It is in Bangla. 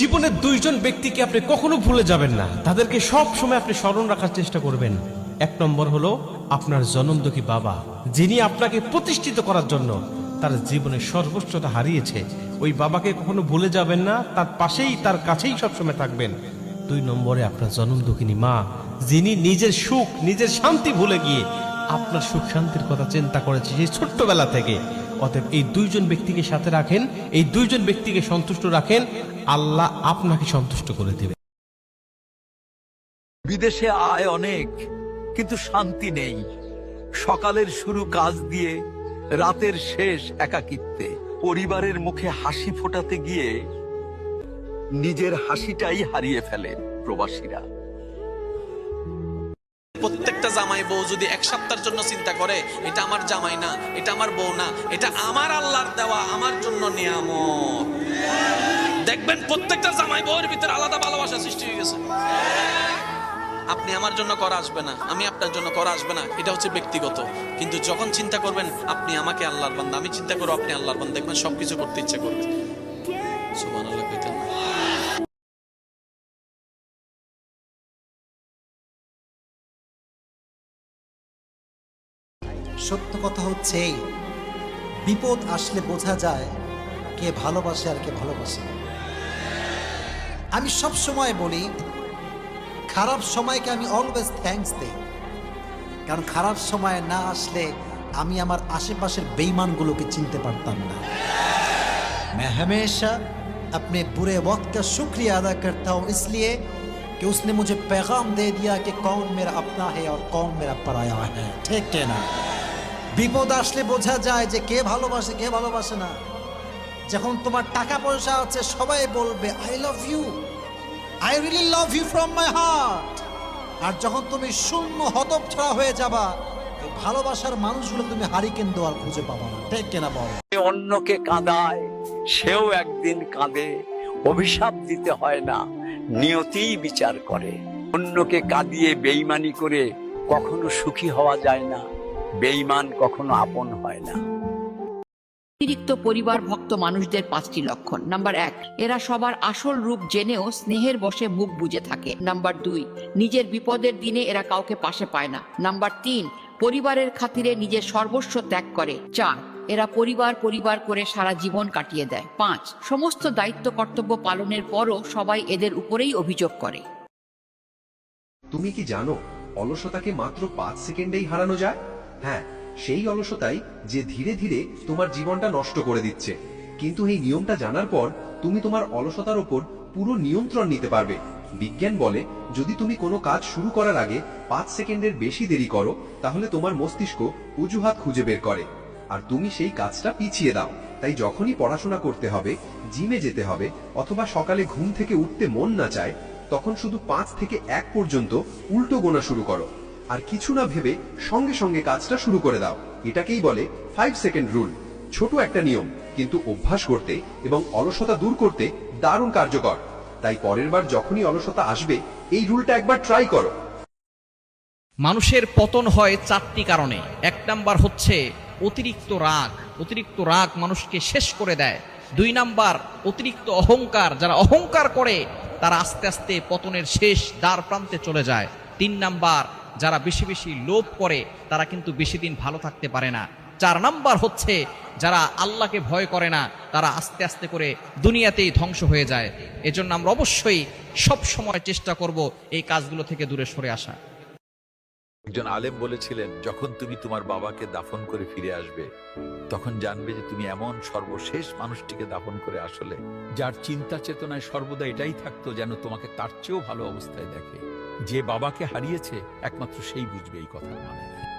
জীবনের দুইজন ব্যক্তিকে আপনি কখনো ভুলে যাবেন না। তাদেরকে সব সময় আপনি স্মরণ রাখার চেষ্টা করবেন। এক নম্বর হলো আপনার জনন্দকী বাবা, যিনি আপনাকে প্রতিষ্ঠিত করার জন্য তার জীবনের সর্বোচ্চটা হারিয়েছে। ওই বাবাকে কখনো ভুলে যাবেন না, তার পাশেই, তার কাছেই সবসময় থাকবেন। দুই নম্বরে আপনার জনম দুঃখিনী মা, যিনি নিজের সুখ, নিজের শান্তি ভুলে গিয়ে আপনার সুখ শান্তির কথা চিন্তা করেছে সেই ছোট্টবেলা থেকে। অতএব এই দুইজন ব্যক্তিকে সাথে রাখেন, এই দুইজন ব্যক্তিকে সন্তুষ্ট রাখেন, আল্লাহ আপনাকে সন্তুষ্ট করে দেবে বিদেশে আয় অনেক, কিন্তু শান্তি নেই। সকালের শুরু কাজ দিয়ে রাতের শেষ একাকিত্বে। পরিবারের মুখে হাসি ফোটাতে গিয়ে নিজের হাসিটাই হারিয়ে ফেলে প্রবাসীরা। প্রত্যেকটা জামাই বউ যদি এক সপ্তাহের জন্য চিন্তা করে, এটা আমার জামাই না, এটা আমার বউ না, এটা আমার আল্লাহর দেওয়া, আমার জন্য নিয়ামত। দেখবেন প্রত্যেকটা জামাই বউয়ের ভিতরে আলাদা ভালোবাসা সৃষ্টি হয়ে গেছে। আপনি আমার জন্য করা আসবে না, আমি আপনার জন্য করা আসবে না, এটা হচ্ছে ব্যক্তিগত। কিন্তু যখন চিন্তা করবেন, আপনি আমাকে আল্লাহর বান্দা, আমি চিন্তা করব আপনি আল্লাহর বান্দা, দেখবেন সবকিছু করতে ইচ্ছে করবে। সুবহানাল্লাহ, কইতেন সত্য কথা হচ্ছে এই, বিপদ আসলে বোঝা যায় কে ভালোবাসে আর কে ভালোবাসে আমি সব সময় বলি, খারাপ সময়কে আমি অলওয়েজ থ্যাংকস দেই। কারণ খারাপ সময় না আসলে আমি আমার আশেপাশের বেইমানগুলোকে চিনতে পারতাম না। मैं हमेशा আপনি বুড়ে वक्त শুক্রিয়া আদা अदा करता हूँ इसलिए कि उसने मुझे पैगाम दे दिया कि মেরা मेरा अपना है और कौन मेरा पराया বিপদ আসলে বোঝা যায় যে কে ভালোবাসে কে ভালোবাসে না। যখন তোমার টাকা পয়সা আছে, সবাই বলবে I love you I really love you from my heart আর যখন তুমি শূন্য হতপছাড়া হয়ে যাবা ভালোবাসার মানুষগুলো তুমি হারিকেন দেওয়ার খুঁজে পাবা না। ঠিক কেনা বল? অন্যকে কাঁদায়, সেও একদিন কাঁদে, অভিশাপ দিতে হয় না, নিয়তিই বিচার করে। অন্যকে কাঁদিয়ে বেইমানি করে কখনো সুখী হওয়া যায় না। বেইমান কখনো আপন হয় না। অতিরিক্ত পরিবার ভক্ত মানুষদের পাঁচটি লক্ষণ। নাম্বার এক এরা সবার আসল রূপ জেনেও স্নেহের বসে মুখ বুজে থাকে। নাম্বার দুই নিজের বিপদের দিনে এরা কাউকে পাশে পায় না। নাম্বার তিন পরিবারের খাতিরে নিজের সর্বস্ব ত্যাগ করে। চার এরা পরিবার পরিবার করে সারা জীবন কাটিয়ে দেয়। পাঁচ সমস্ত দায়িত্ব কর্তব্য পালনের পরও সবাই এদের উপরেই অভিযোগ করে। তুমি কি জানো অলসতাকে মাত্র পাঁচ সেকেন্ডেই হারানো যায়? হ্যাঁ সেই অলসতাই যে ধীরে ধীরে তোমার জীবনটা নষ্ট করে দিচ্ছে। কিন্তু এই নিয়মটা জানার পর তুমি তোমার অলসতার ওপর পুরো নিয়ন্ত্রণ নিতে পারবে। বিজ্ঞান বলে, যদি তুমি কোনো কাজ শুরু করার আগে পাঁচ সেকেন্ডের বেশি দেরি করো, তাহলে তোমার মস্তিষ্ক অজুহাত খুঁজে বের করে। আর তুমি সেই কাজটা পিছিয়ে দাও। তাই যখনই পড়াশোনা করতে হবে, জিমে যেতে হবে, অথবা সকালে ঘুম থেকে উঠতে মন না চায়, তখন শুধু পাঁচ থেকে এক পর্যন্ত উল্টো গোনা শুরু করো। আর কিছু না ভেবে সঙ্গে সঙ্গে কাজটা শুরু করে দাও। এটাকেই বলে ফাইভ সেকেন্ড রুল ছোট একটা নিয়ম, কিন্তু অভ্যাস করতে এবং অলসতা দূর করতে দারুণ কার্যকর। তাই পরের বার যখনই অলসতা আসবে, এই রুলটা একবার ট্রাই করো। মানুষের পতন হয় চারটি কারণে। এক নাম্বার হচ্ছে অতিরিক্ত রাগ। অতিরিক্ত রাগ মানুষকে শেষ করে দেয়। দুই নাম্বার, অতিরিক্ত অহংকার। যারা অহংকার করে, তারা আস্তে আস্তে পতনের শেষ দ্বার প্রান্তে চলে যায়। তিন নাম্বার যারা বেশি বেশি লোভ করে, তারা কিন্তু বেশি দিন ভালো থাকতে পারে না। চার নাম্বার হচ্ছে, যারা আল্লাহকে ভয় করে না, তারা আস্তে আস্তে করে দুনিয়াতেই ধ্বংস হয়ে যায়। এজন্য আমরা অবশ্যই সব সময় চেষ্টা করব এই কাজগুলো থেকে দূরে সরে আসা। একজন আলেম বলেছিলেন, যখন তুমি তোমার বাবাকে দাফন করে ফিরে আসবে, তখন জানবে যে তুমি এমন সর্বশেষ মানুষটিকে দাফন করে আসলে। যার চিন্তা চেতনায় সর্বদা এটাই থাকতো যেন তোমাকে তার চেয়েও ভালো অবস্থায় দেখে। যে বাবাকে হারিয়েছে একমাত্র সেই বুঝবে এই কথার মানে।